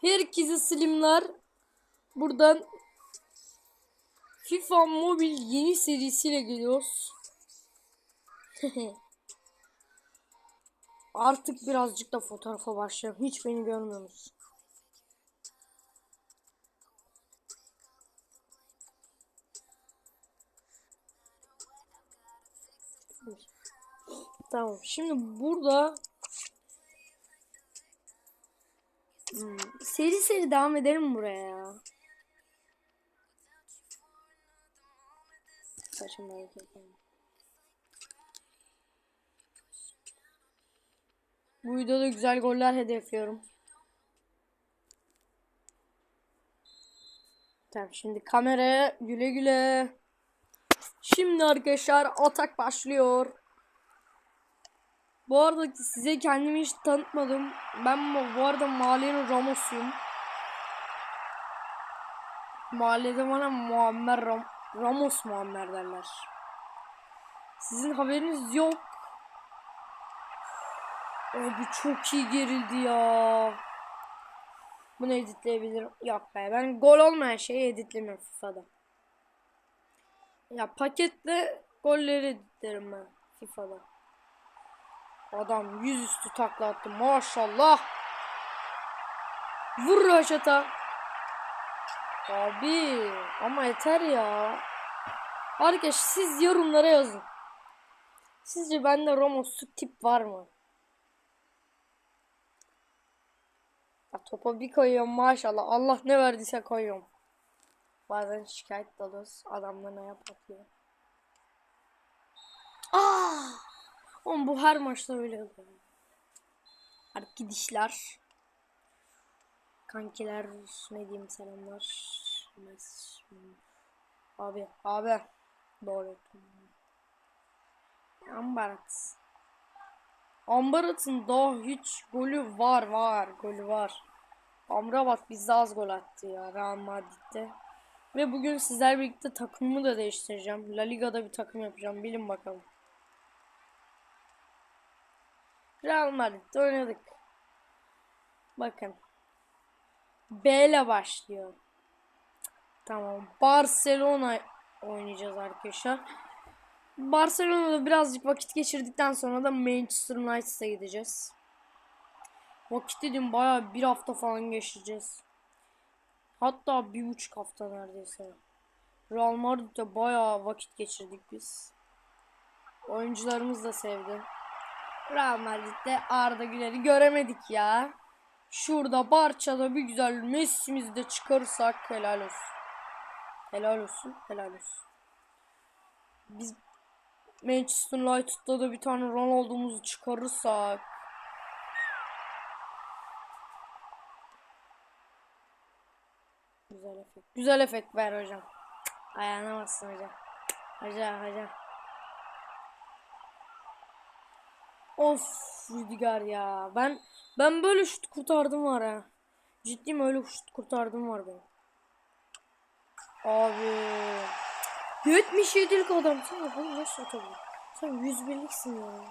Herkese slimler. Buradan FIFA Mobil yeni serisiyle geliyoruz. Artık birazcık da fotoğrafa başlayalım. Hiç beni görmüyorsunuz. Tamam. Şimdi burada Seri seri devam edelim buraya ya. Bu videoda güzel goller hedefliyorum. Tamam şimdi kameraya güle güle. Şimdi arkadaşlar atak başlıyor. Bu arada size kendimi hiç tanıtmadım. Ben bu arada mahallenin Ramos'uyum. Mahallede bana Muammer Ram Ramos Muammer derler. Sizin haberiniz yok. Abi çok iyi gerildi ya. Bunu editleyebilirim. Yok be ben gol olmayan şeyi editlemiyorum FIFA'da. Ya paketle golleri editlerim ben FIFA'da. Adam yüzüstü takla attı maşallah. Vur Raşat'a. Abi ama yeter ya. Arkadaş siz yorumlara yazın. Sizce bende Ramos'luk tip var mı? Ya topa bir koyuyorum maşallah. Allah ne verdiyse koyuyorum. Bazen şikayet alıyoruz. Adamlar ne yapıyor? Aa! Oğlum bu her maçta öyle oluyor. Artık gidişler. Kankiler ne diyeyim selamlar. Abi abi. Doğru. Ambarat. Ambarat'ın daha hiç golü var var. Golü var. Amrabat bizde az gol attı ya Real Madrid'de. Ve bugün sizler birlikte takımımı da değiştireceğim. La Liga'da bir takım yapacağım. Bilin bakalım. Real Madrid'de oynadık. Bakın. B ile başlıyor. Tamam. Barcelona oynayacağız arkadaşlar. Barcelona'da birazcık vakit geçirdikten sonra da Manchester United'a gideceğiz. Vakit dedim bayağı bir hafta falan geçireceğiz. Hatta bir buçuk hafta neredeyse. Real Madrid'de bayağı vakit geçirdik biz. Oyuncularımız da sevdi. Real Madrid'de Arda Güler'i göremedik ya. Şurada Barça'da bir güzel Messi'mizi de çıkarırsak helal olsun. Helal olsun, helal olsun. Biz Manchester United'da da bir tane Ronaldo'muzu çıkarırsak Güzel efekt. Güzel efekt ver hocam. Ayağına bassın hocam. Hocam hocam. Of Rüdiger ya. Ben ben böyle şut kurtardım var ha. Ciddiyim öyle şut kurtardım var benim. Abi. 77'lik adam. Sen bunu nasıl atabilir? Sen 101'liksin ya.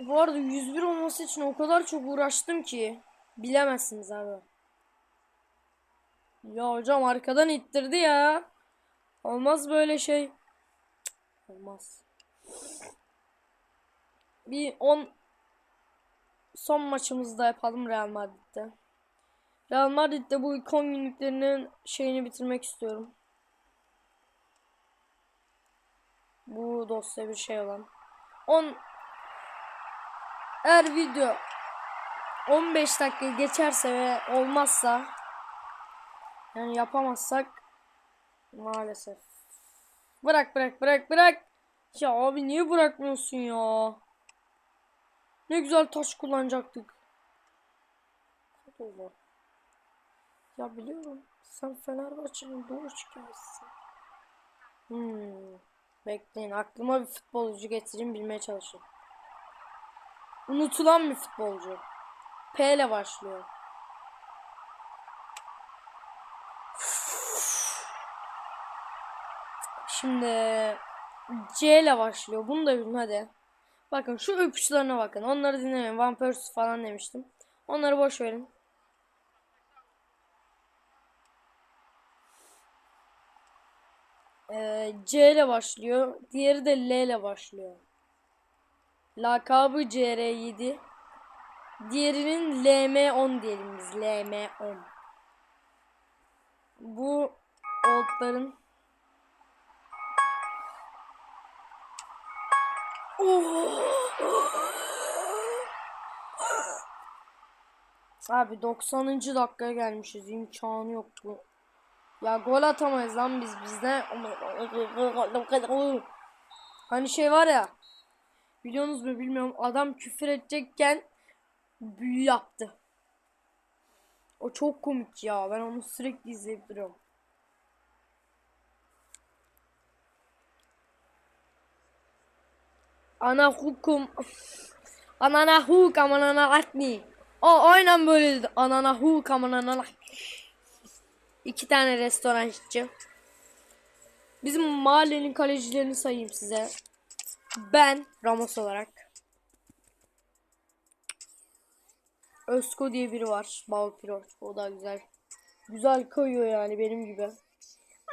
Bu arada 101 olması için o kadar çok uğraştım ki. Bilemezsiniz abi. Ya hocam arkadan ittirdi ya. Olmaz böyle şey. Cık, Olmaz. Bir 10 son maçımızda yapalım Real Madrid'de. Real Madrid'de bu ikon günlüklerinin şeyini bitirmek istiyorum. Bu dosya bir şey olan. 10 eğer video 15 dakika geçerse ve olmazsa yani yapamazsak maalesef. Bırak bırak bırak bırak. Ya abi niye bırakmıyorsun ya? Ne güzel taş kullanacaktık. Ya biliyorum. Sen Fenerbahçe'nin doğru çıkıyorsun. Hmm. Bekleyin. Aklıma bir futbolcu getireyim bilmeye çalışayım. Unutulan bir futbolcu. P ile başlıyor. Şimdi C ile başlıyor. Bunu da bilin hadi. Bakın şu öpüşlerine bakın. Onları dinlemeyin. Van falan demiştim. Onları boş verin. Ee, C ile başlıyor. Diğeri de L ile başlıyor. Lakabı CR7. Diğerinin LM10 diyelim biz. LM10. Bu oldların Abi 90. dakikaya gelmişiz. İmkanı yok bu. Ya gol atamayız lan biz bizde. Hani şey var ya. Biliyorsunuz mu bilmiyorum. Adam küfür edecekken büyü yaptı. O çok komik ya. Ben onu sürekli izleyip duruyorum. Ana hukum. Anana huk amanana atni. O aynen böyle dedi. Anana huk amanana İki tane restorançı. Bizim mahallenin kalecilerini sayayım size. Ben Ramos olarak. Özko diye biri var. Balpiro. O da güzel. Güzel kayıyor yani benim gibi.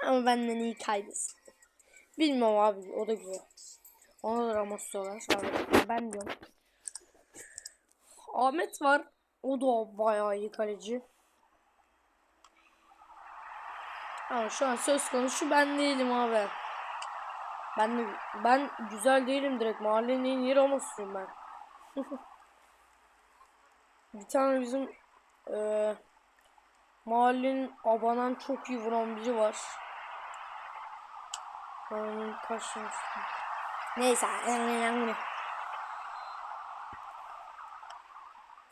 Ama benden iyi kaydısın. Bilmem abi o da güzel. Ona da Ramos diyorlar. Ben diyorum. Ahmet var. O da bayağı iyi kaleci. Ama şu an söz konusu ben değilim abi. Ben de, ben güzel değilim direkt mahallenin en iyi Ramos'uyum ben. bir tane bizim e, mahallenin abanan çok iyi vuran biri var. Ben kaç Neyse.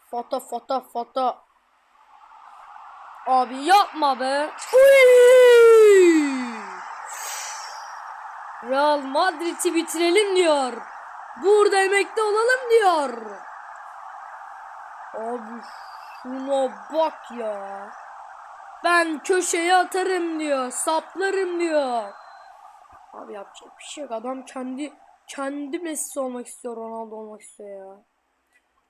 Foto foto foto. Abi yapma be. Real Madrid'i bitirelim diyor. Burada emekli olalım diyor. Abi şuna bak ya. Ben köşeye atarım diyor. Saplarım diyor. Abi yapacak bir şey yok. Adam kendi kendi Messi olmak istiyor. Ronaldo olmak istiyor ya.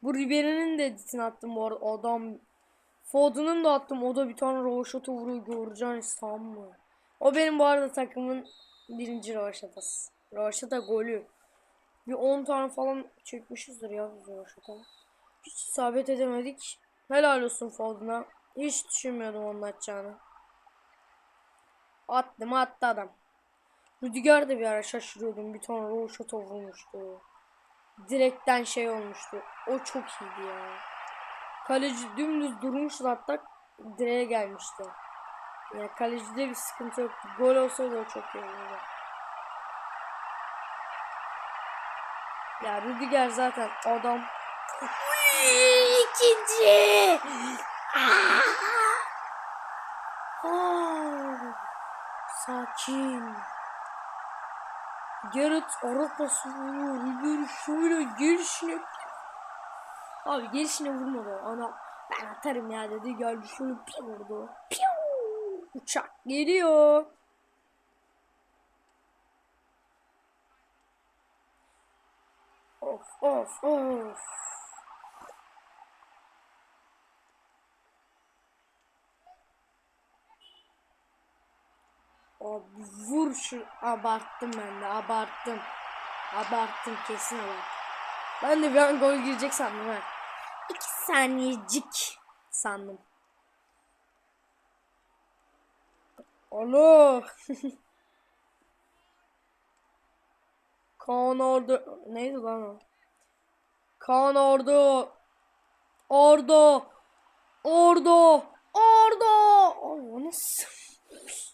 Bu Ribery'nin de editini attım bu arada. Adam Foden'ın da attım. O da bir tane rovaşata vuruyor. Göreceğiniz tamam mı? O benim bu arada takımın birinci rovaşatası. Rovaşata golü. Bir 10 tane falan çekmişizdir ya biz rovaşata. Hiç isabet edemedik. Helal olsun Foden'a. Hiç düşünmüyordum onun atacağını. Attım attı adam. Rüdiger de bir ara şaşırıyordum. Bir tane rovaşata vurmuştu. Direkten şey olmuştu. O çok iyiydi ya. Kaleci dümdüz durmuştu hatta direğe gelmişti. Yani kalecide bir sıkıntı yok. Gol olsaydı o çok iyi olurdu. Ya Rüdiger zaten adam. İkinci. Sakin. Gerrit Avrupa'sı vuruyor. Ribery şöyle gelişine Abi gelişine vurmadı. Ana ben atarım ya dedi. Geldi şöyle bir vurdu. Piu! Uçak geliyor. Of of of. Vur şu abarttım ben de abarttım. Abarttım kesin abarttım. Ben de bir an gol girecek sandım ha. İki saniyecik sandım. Alo. Kaan orada neydi lan o? Kaan orada. Orada. Orada. Orada. Oh, nasıl?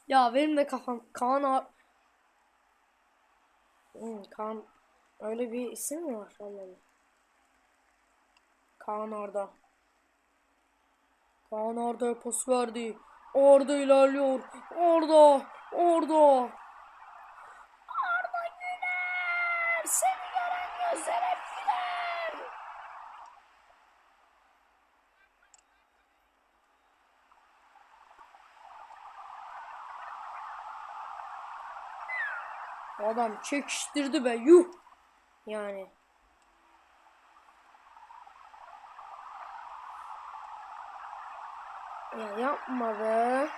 Ya benim de kafam Kaan or hmm, Kaan öyle bir isim mi var Allah'ım? Kaan orada. Kaan orada pas verdi. Orada ilerliyor. Orada. Orada. Arda Güler. Seni gören gözler hep adam çekiştirdi be yuh. Yani. Ya yapma be.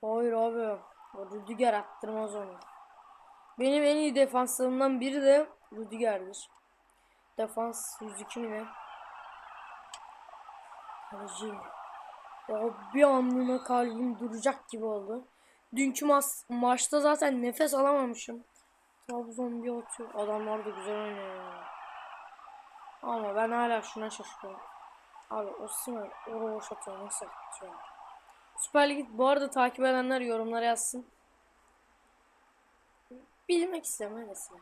Hayır abi. Rüdiger attırmaz onu. Benim en iyi defanslarımdan biri de Rüdiger'dir. Defans 102 mi ne? Kaleci. Ya bir anlığına kalbim duracak gibi oldu. Dünkü mas maçta zaten nefes alamamışım. Trabzon bir atıyor. Adamlar da güzel oynuyor. Ama ben hala şuna şaşırıyorum. Abi Osman oraya boş atıyor. Nasıl atıyor? Süper Lig bu arada takip edenler yorumlara yazsın. Bilmek istiyorum öylesine.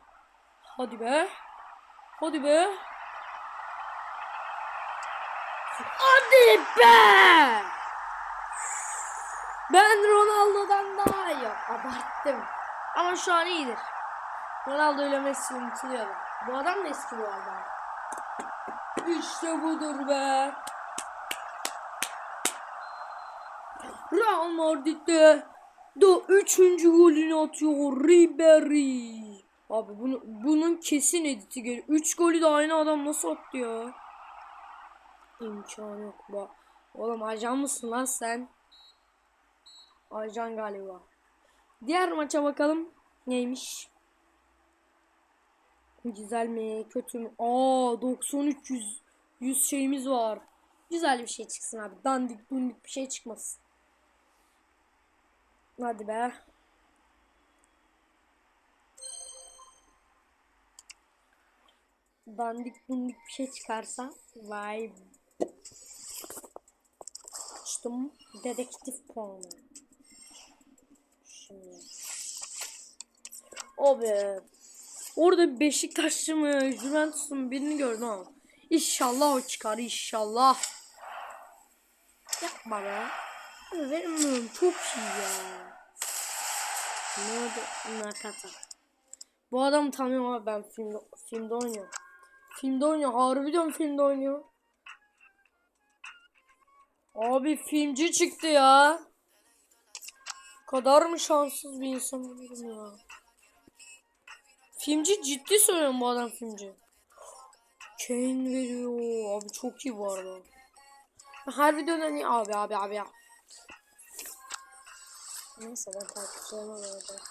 Hadi be. Hadi be. Hadi be. Ben Ronaldo'dan daha iyi. Abarttım. Ama şu an iyidir. Ronaldo ile Messi unutuluyor. Bu adam da eski bu arada. İşte budur be. Real Madrid'de da üçüncü golünü atıyor Ribery. Abi bunu, bunun kesin editi geliyor. 3 golü de aynı adam nasıl attı ya? İmkanı yok bu. Oğlum ajan mısın lan sen? Ajan galiba. Diğer maça bakalım. Neymiş? Güzel mi? Kötü mü? Aa 93 100, 100 şeyimiz var. Güzel bir şey çıksın abi. Dandik dundik bir şey çıkmasın. Hadi be. Dandik bundik bir şey çıkarsa vay açtım dedektif puanı. Şimdi. O be. Orada Beşiktaşlı mı Juventus'un birini gördüm ama. İnşallah o çıkar inşallah. Yapma be. Vermiyorum çok iyi ya. Ne oldu? Nakata. Bu adamı tanıyorum abi ben filmde, filmde oynuyor. Filmde oynuyor. Harbi diyorum filmde oynuyor. Abi filmci çıktı ya. Kadar mı şanssız bir insan olurum ya. Filmci ciddi söylüyorum bu adam filmci. Kane veriyor. Abi çok iyi bu arada. Her videoda niye abi abi abi ya. Neyse ben takipçilerime vereceğim.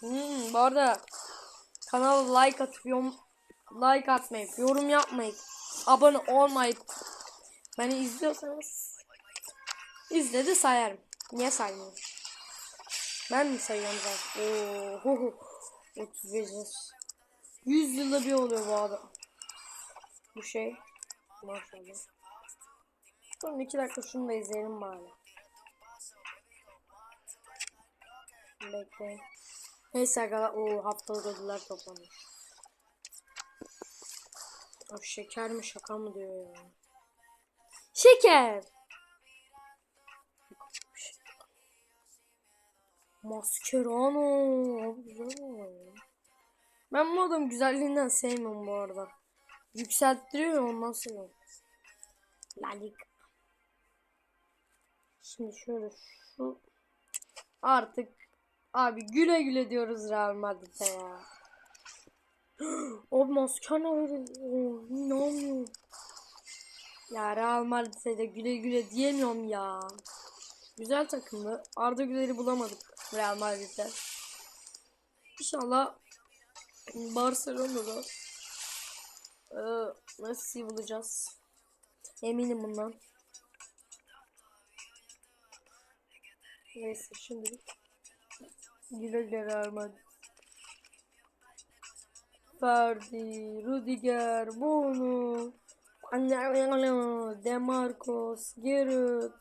Hmm, bu arada kanala like atıp yorum, like atmayıp yorum yapmayıp abone olmayıp beni izliyorsanız izledi sayarım. Niye saymıyorum? Ben mi sayıyorum zaten? Oo, 35 yaş. 100 yılda bir oluyor bu adam. Bu şey. Maşallah. Son iki dakika şunu da izleyelim bari. Bekleyin. Neyse o haftalık ödüller toplanmış. O şeker mi şaka mı diyor ya. Şeker. Mascherano. Ben bu adam güzelliğinden sevmiyorum bu arada. Yükselttiriyor ondan seviyorum. La Liga. Şimdi şöyle şu artık abi güle güle diyoruz Real Madrid'e ya. o maskana verin. Oh, inanmıyorum. Ya Real Madrid'e de güle güle diyemiyorum ya. Güzel takımdı. Arda Güler'i bulamadık Real Madrid'de. İnşallah Barcelona'da e, Messi bulacağız. Eminim bundan. Neyse şimdi güle güle Madrid. Ferdi, Rudiger, Bono, Demarcos, Giroud,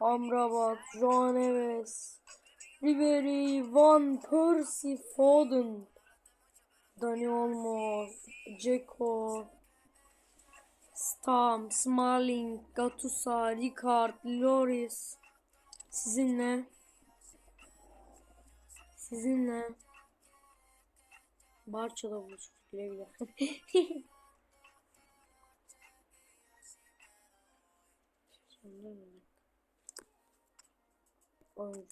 Amrabat, Joan Neves, Ribery, Van Persie, Foden, Dani Olmo, Dzeko, Stam, Smalling, Gattuso, Ricard, Loris. Sizinle. Sizinle. Barça'da buluşuruz güle güle. Oyun.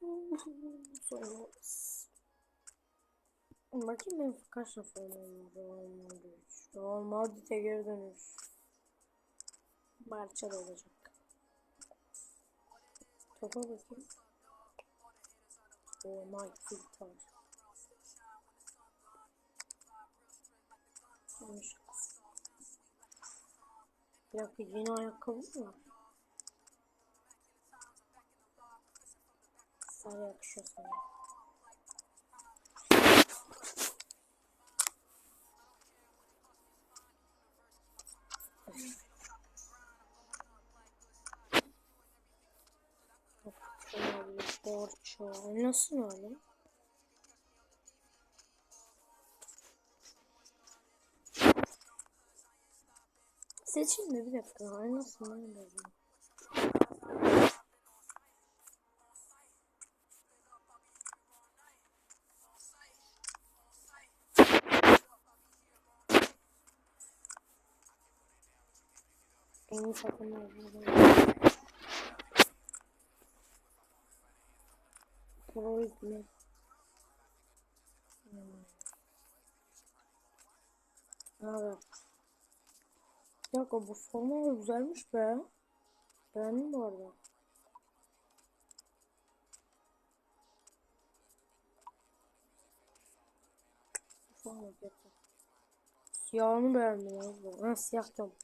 Bakayım benim kaç defa oynamam Real Madrid. Real Madrid'e geri dönüş. Barça da olacak. Topa bakayım. O Mike Filter. Yanlış. Bir dakika yeni ayakkabı mı var? Sarı yakışıyor sana. Borço. Nasıl öyle? Seçeyim mi bir dakika? Aynısını ben de yazayım. En iyi takımlar burada. Kroos mi? Hmm. Abi. Bir dakika bu forma güzelmiş be. Beğendim bu arada. Forma kötü. Siyahını beğendim abi. Ha siyah diyorum.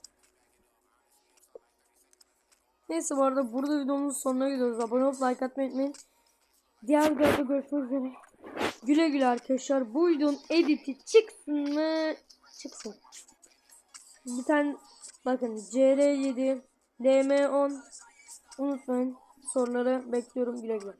Neyse bu arada burada videomuzun sonuna gidiyoruz. Abone olup like atmayı unutmayın. Diğer videoda görüşmek üzere. Güle güle arkadaşlar. Bu videonun editi çıksın mı? Çıksın. Bir tane bakın CR7 DM10 unutmayın. Soruları bekliyorum güle güle.